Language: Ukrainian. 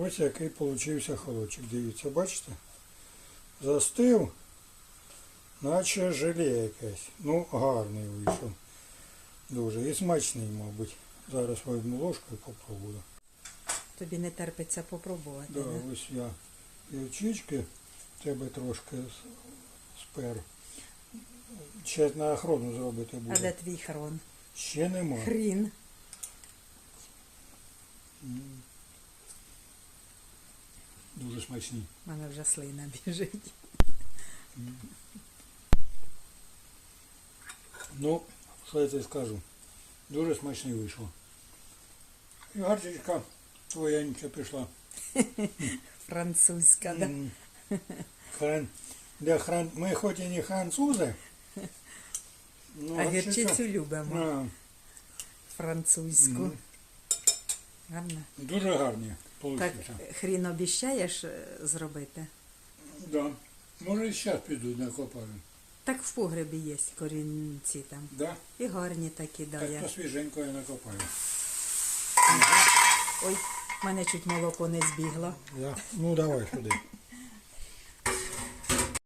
Ось який получився холодчик. Дивіться, бачите? Застив, наче желе якесь. Ну, гарний вийшов. Дуже. І смачний, мабуть. Зараз візьму ложку і попробую. Тобі не терпиться попробувати. Да, Да, ось я гірчички тебе трошки спер. Ще на охорону зробити А буде. де твій хрон? Ще нема. Хрін. М. Дуже смачні. У мене вже слина біжить. Ну, що я тобі скажу? Дуже смачний вийшло. І гарчичка твоянька пішла. Французька, да? М. Хран... Для хран... Ми хоч і не французи, ну, А гарчиця- гірчицю любимо. А, Французьку. Гарно. дуже гарні Так, хрін обіщаєш зробити? зробити? Да. Може, і зараз піду накопаю. Так в погребі є корінці там. Да? І гарні такі, да. Так я. то свіженько я накопаю. Ой, в мене чуть молоко не збігло. Да. Ну давай сюди.